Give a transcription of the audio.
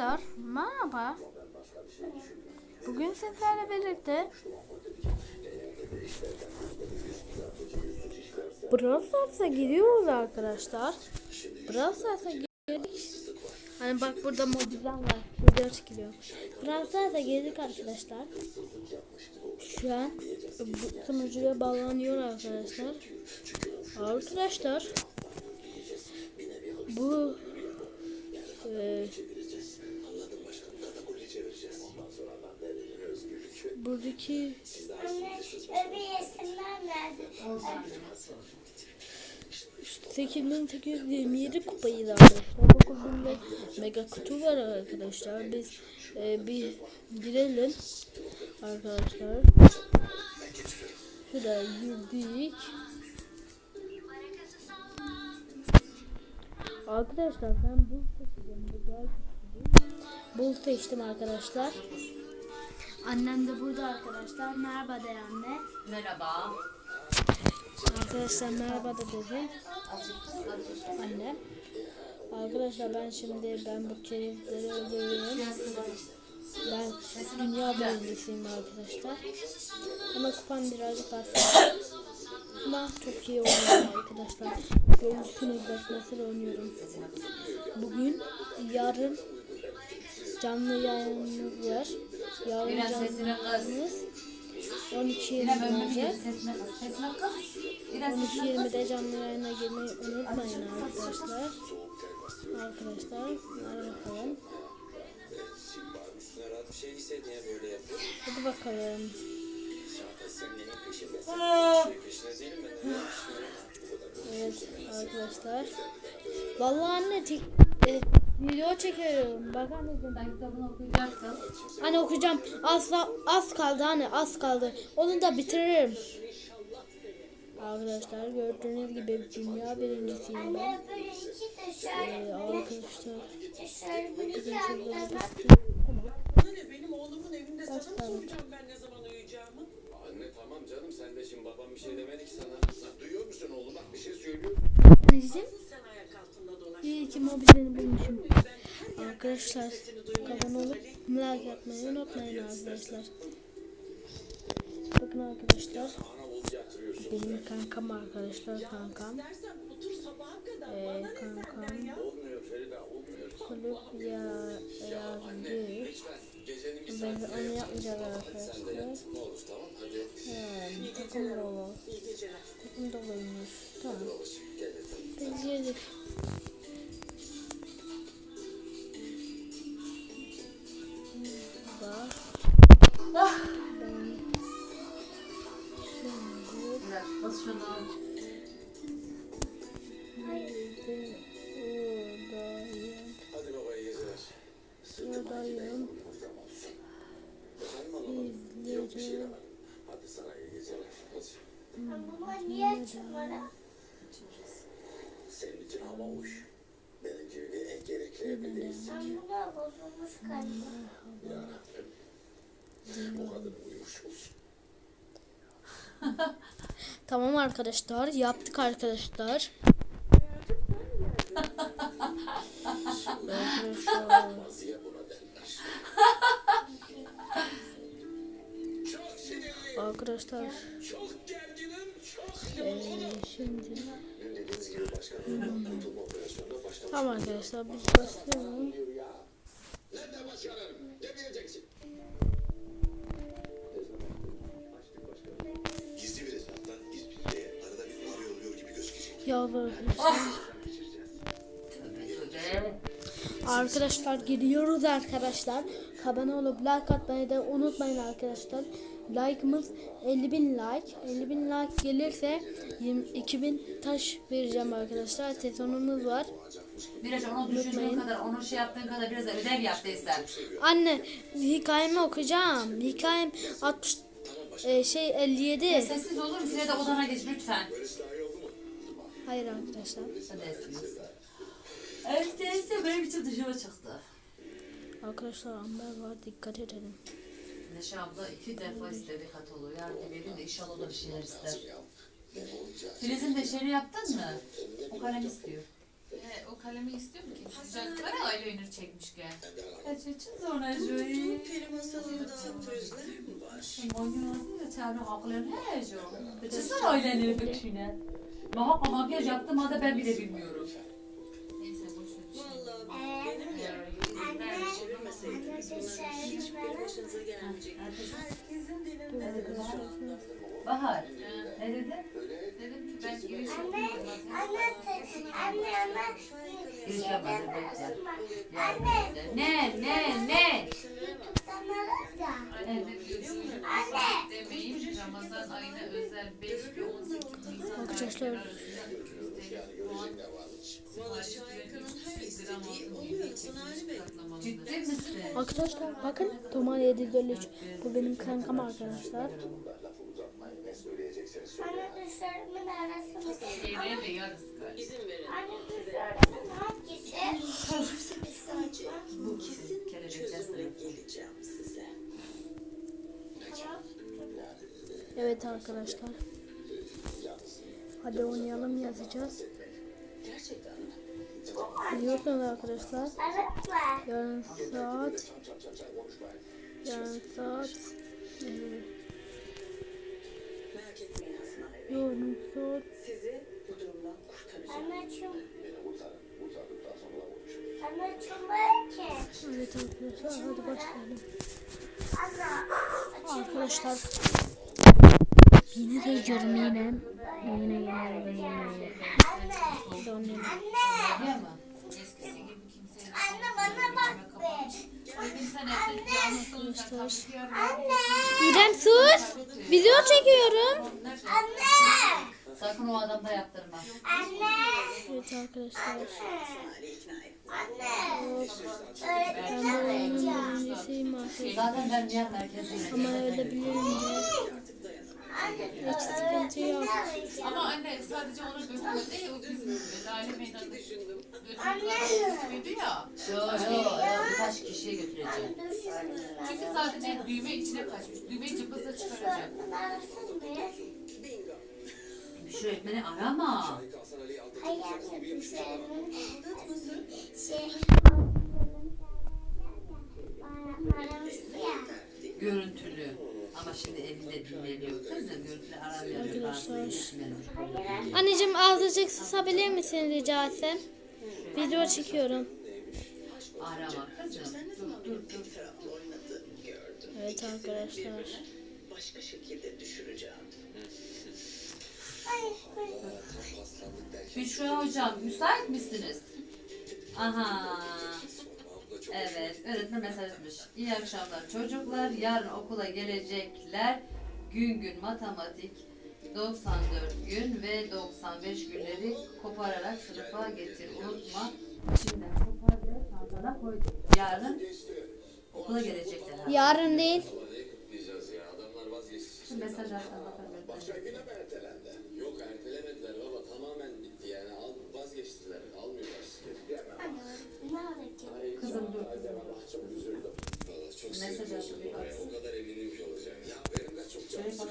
Arkadaşlar merhaba. Bugün sizlerle birlikte Brawl Stars'a giriyoruz arkadaşlar. Brawl Stars'a girdik. Hani bak burada modizan var. Video çekiliyor. Brawl Stars'a girdik arkadaşlar. Şu an bu sunucuya bağlanıyor arkadaşlar. Arkadaşlar bu e, buradaki Anne öbeyesimden verdi. 8827 kupayı arkadaşlar. 9000'de mega kutu var arkadaşlar. Biz e, bir girelim arkadaşlar. Şuraya girdik. Arkadaşlar ben bul seçeceğim. Bu seçtim arkadaşlar. Annem de burada arkadaşlar. Merhaba de anne. Merhaba. Arkadaşlar merhaba da dedim. Anne. Arkadaşlar ben şimdi ben bu çelikleri öldürüyorum. Ben dünya birincisiyim arkadaşlar. Ama kupam birazcık az. Ama çok iyi oynuyorum arkadaşlar. Görürsünüz bak nasıl oynuyorum. Bugün yarın canlı yayınımız var. Biraz sesini kız. yayınımız 12 Yine ben olacak. bir sesine kız. Sesine kız. Biraz sesine kız. 13.20'de canlı yayına girmeyi unutmayın arkadaşlar. Arkadaşlar hadi bakalım. Hadi bakalım. Evet arkadaşlar. Vallahi anne tek, e, video çekiyorum. Bak anneciğim. Ben kitabını okuyacaktım. Anne okuyacağım. Az, az kaldı anne az kaldı. Onu da bitiririm. Arkadaşlar gördüğünüz gibi dünya birincisiyim ben. Anne böyle iki de şöyle Ee, arkadaşlar. şöyle böyle benim oğlumun evinde sana mı soracağım ben ne zaman uyuyacağımı? Anne tamam canım sen de şimdi babam bir şey demedi ki sana. Duyuyor musun oğlum bak bir şey söylüyor. Anneciğim. Sen ayak altında dolaş. İyi ki mobilini bulmuşum. Arkadaşlar abone olup like atmayı unutmayın arkadaşlar. Bakın arkadaşlar. Ana oğul yatırıyorsun. Benim kankam arkadaşlar kankam. Dersen otur sabaha kadar. Ee, Bana ne kankam. senden ya? Olmuyor Ferida olmuyor. Kulüp ya yazdı. Lütfen gecenin bir Ben saatinde onu yat. yapmayacağım Sen de arkadaşlar. yat. Ne olur tamam hadi. He, takım dolu. İyi geceler. Takım doluymuş. Tamam. Babacığım gel hadi. Biz girdik. Bozulmuş galiba. O uyumuş olsun. Tamam arkadaşlar yaptık arkadaşlar. arkadaşlar. Çok gerginim. Çok eee, şimdi tamam arkadaşlar biz başlayalım. Nerede başkanım? Demeyeceksin. Açtık başkanım. Gizli bir hesaptan İzmir'de arada bir arıyor oluyor gibi gözükecek. Ya arkadaşlar. Arkadaşlar gidiyoruz arkadaşlar. Abone olup like atmayı da unutmayın arkadaşlar. Like'ımız 50 bin like. 50 bin like gelirse 22 bin taş vereceğim arkadaşlar. Sezonumuz var. Biraz onu düşündüğün kadar, onu şey yaptığın kadar biraz ödev yaptıysan. Anne hikayemi okuyacağım. Hikayem 60 e, şey 57. Sessiz olur musun? Yine de odana geç lütfen. Hayır arkadaşlar. Ödersiniz. Evet, neyse benim için dışarı çıktı. Arkadaşlar Amber var dikkat edelim. Neşe abla iki defa istedi kataloğu. Yardım edin de inşallah da bir şeyler ister. Filiz'in de şeyini yaptın mı? O kalem istiyor. He, o kalemi istiyor mu ki? Sıcaklara eyeliner çekmiş gel. Kaç için sonra joyi. Peri masalında sözler mi var? Manyağını çağırın aklını he jo. Bıçısı aileleri bekşine. Maha makyaj yaptım ha da ben bile bilmiyorum. Herkesin şu Bahar. anda. Bahar. Ne dedi? Dedim ki ben giriş Anne, anne, anne, anne, Giriş yapmadım bekle. Anne, Ne ne ne? YouTube'dan. Anne diyorsun ki Anne. demeyin Ramazan ayına özel 5 ve 18 Nisan Arkadaşlar. İstediği oluyor. Sana. Ciddi misin? Arkadaşlar bakın Duman 753. Bu benim kankam arkadaşlar. Anne dışarımın de yarısı. İzin verin. Anne dışarımın? Sadece bu kesin çözümle geleceğim size. Evet arkadaşlar. Hadi oynayalım yazacağız. Gerçekten mi? Biliyorsunuz arkadaşlar. Yarın saat yarın saat Bey. yarın saat Sizi bu durumdan kurtaracağım. Anacığım, anacığım evet arkadaşlar hadi başlayalım. Arkadaşlar yine de yine. Yine yine yine yine. Anne, Hadi oynayalım. anne, Değil mi? Eskisi gibi kimse anne bana bak be. Dedim sen evde kapıyı Anne, İrem sus. Video çekiyorum. anne, Sakın o adamda yaptırma. anne, Evet arkadaşlar. Anne. Bu Öğretmen arkadaşlar. Zaten ben diğer merkezdeyim. Ama ölebilirim de. Hiç sıkıntı yok. Ama anne sadece ona götürmedi ya o bizim Lale Meydanı'nda Düşündüm. götürdü ya. Yo yo yo birkaç kişiye götüreceğim. Çünkü sadece düğme içine kaçmış. Düğmeyi cımbızla çıkaracak. Büşra öğretmeni arama. Hayır, şey. Görüntülü. Ama şimdi elinde dinleniyor. Görüntülü aramıyor. Anneciğim azıcık susabilir misin rica etsem? Video çekiyorum. Arama kızım. Dur dur dur. Evet arkadaşlar. Başka şekilde düşüreceğim. Büşra hocam müsait misiniz? Aha. Çok Evet, öğretmen mesaj atmış. İyi akşamlar çocuklar. Yarın okula gelecekler. Gün gün matematik 94 gün ve 95 günleri kopararak sınıfa getir. Unutma. Şimdiden kopar ve çantana koy. Yarın okula gelecekler. Yarın değil. Şu mesaj attan bakalım. Başka güne mi ertelendi? Yok ertelemediler baba. Vazgeçtiler. Almıyorlar sizi. Kızım dur. Çok Mesaj oldum bir oraya. O kadar eminim ki olacak. Ya benim de çok canım